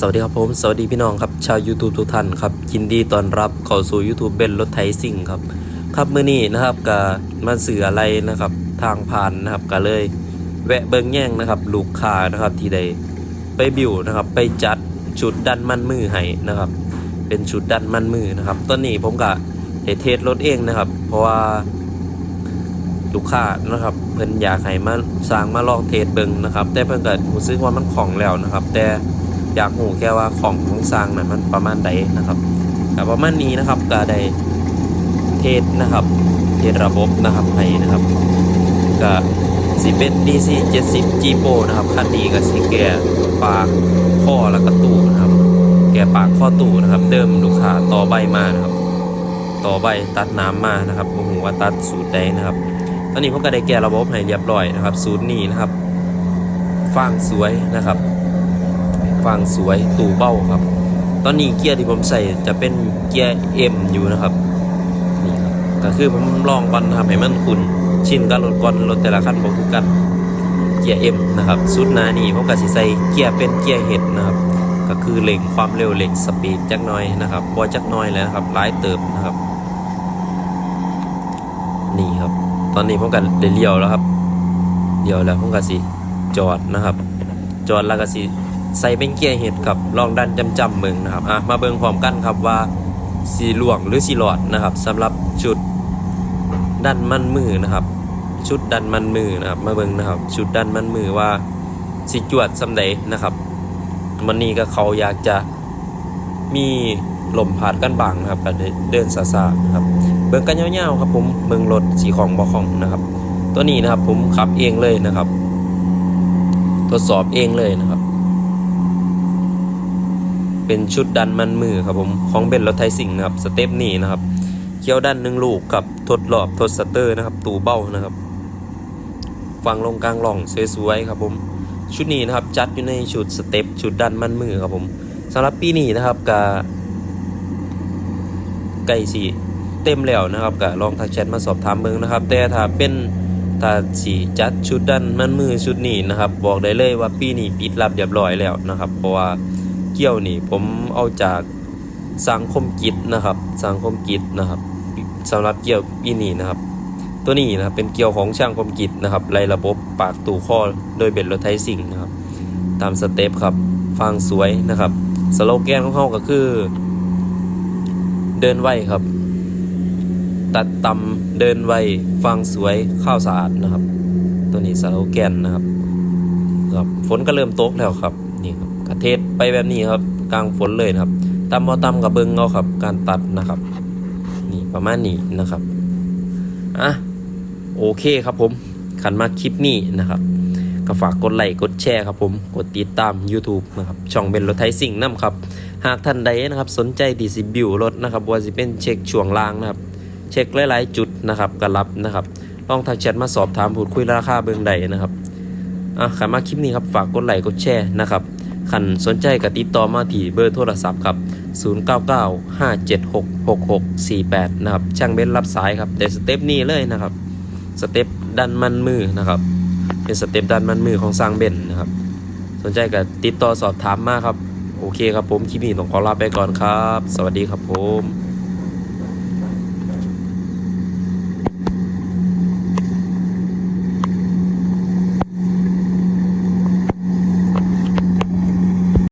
สวัสดีครับผม สวัสดีพี่น้องครับชาว YouTube ทุกท่านครับยินดีต้อนรับเข้าสู่ YouTube เบนรถไถซิ่งครับ ครับมื้อนี้นะครับก็มาสื่ออะไรนะครับทางผ่านนะครับก็เลย แวะเบิ่งแย่งนะครับ ลูกค้านะครับที่ได้ไปบิวนะครับไปจัดชุดดันมันมือให้นะครับ เป็นชุดดันมันมือนะครับตอนนี้ผมก็ได้เทสรถเองนะครับ เพราะว่าลูกค้านะครับเพิ่นอยากให้มาสร้างมาลองเทสเบิ่งนะครับ แต่เพิ่นก็รู้สึกว่ามันของแล้วนะครับ แต่ อยากหูแค่ว่าของของสร้างน่ะมันประมาณใดนะครับแต่ประมาณนี้นะครับก็ได้เทสนะครับ เทสระบบนะครับให้นะครับก็สิเป็น DC 70 G Pro นะครับคันนี้ก็สิแก่ปากข้อแล้วก็ตู้นะครับ แก่ปากข้อตู้นะครับ เดิมลูกค้าต่อใบมานะครับ ต่อใบตัดน้ำมานะครับผมว่าตัดสูตรใดนะครับ ตอนนี้ผมก็ได้แก้ระบบให้เรียบร้อยนะครับ สูตรนี้นะครับฟางสวยนะครับ ฟางสวยตู่เบ้าครับ ตอนนี้เกียร์ที่ผมใส่จะเป็นเกียร์ M อยู่นะครับนี่ครับก็คือผมลองก่นทำให้มันคุณชินกับรถก่อนรถแต่ละคันบอกกันเกียร์ M นะครับสุดหนานี่ผมก็สิใส่เกียร์เป็นเกียร์เห็ดนะครับก็คือเร่งความเร็วเร่งสปีดจักน้อยนะครับบอจักน้อยแล้วครับหลายเติบนะครับ นี่ครับ ตอนนี้ผมก็ได้เลี้ยวแล้วครับเลี้ยวแล้วผมก็สิจอดนะครับ จอดแล้วก็สิ ใส่เป็นเกียร์เห็ดครับลองดันจำจำเบิ่งนะครับอะมาเบิ่งพร้อมกันครับว่าสีหลวงหรือสีหลอดนะครับสำหรับชุดดันมันมือนะครับ ชุดดันมันมือนะครับ มาเบิ่งนะครับ ชุดดันมันมือว่าสิจวดสำใดนะครับวันนี้ก็เขาอยากจะมีลมผ่านกันบางนะครับกเดินซาๆนะครับเบิ่งกันยาวๆครับผมเบิ่งรถสีของบอของนะครับ ตัวนี้นะครับผมขับเองเลยนะครับ ทดสอบเองเลยนะครับ เป็นชุดดันมันมือครับผมของเบนรถไทยสิงห์นะครับสเต็ปนี้นะครับเคี่ยวดันหนึ่งลูกกับทดรอบทดสเตอร์นะครับตูเบ้านะครับฟังลงกลางล่องสวยๆครับผมชุดนี้นะครับจัดอยู่ในชุดสเต็ปชุดดันมันมือครับผมสำหรับปีนี้นะครับกับไก่สีเต็มแล้วนะครับก็ลองทักแชทมาสอบถามเบิ่งนะครับ แต่ถ้าเป็นถ้าสีจัดชุดดันมันมือชุดนี้นะครับ บอกได้เลยว่าปีนี้ปิดรับเรียบร้อยแล้วนะครับ เพราะว่า เกี่ยวนี่ ผมเอาจากสังคมกิจนะครับสังคมกิจนะครับสำหรับเกี่ยวปีนี้นะครับ ตัวนี้นะครับเป็นเกี่ยวของช่างคมกิจนะครับไล่ระบบปากตู่ข้อโดยเบ็ดรถไทยสิงนะครับ ตามสเต็ปครับฟังสวยนะครับสโลแกนของเขาก็คือ เดินไวครับ ตัดต่ำเดินไวฟังสวยข้าวสะอาดนะครับ ตัวนี้สโลแกนนะครับครับฝนก็เริ่มตกแล้วครับนี่ครับ กระเทศไปแบบนี้ครับ กลางฝนเลยนะครับตำเอาตำกับเบิงเอาครับ การตัดนะครับ นี่ประมาณนี้นะครับอะโอเคครับผมขันมาคลิปนี้นะครับก็ฝากกดไลค์กดแชร์ครับผมกดติดตาม YouTube นะครับช่องเป็นรถไทยสิ่งน้ำครับ หากท่านใดนะครับสนใจดีสิบิวรถนะครับว่าจะเป็นเช็คช่วงล่างนะครับ เช็คหลายๆจุดนะครับก็รับนะครับลองทักแชทมาสอบถามพูดคุยราคาเบื้องใดนะครับอะขันมาคลิปนี้ครับฝากกดไลค์กดแชร์นะครับ ขันสนใจก็ติดต่อมาที่เบอร์โทรศัพท์ครับ 0995766648 นะครับ ช่างเบนรับสายครับแต่สเต็ปนี้เลยนะครับ สเต็ปดันมันมือนะครับ เป็นสเต็ปดันมันมือของสร้างเบนนะครับ สนใจก็ติดต่อสอบถามมาครับ โอเคครับผมคลิปนี้ต้องขอลาไปก่อนครับ สวัสดีครับผม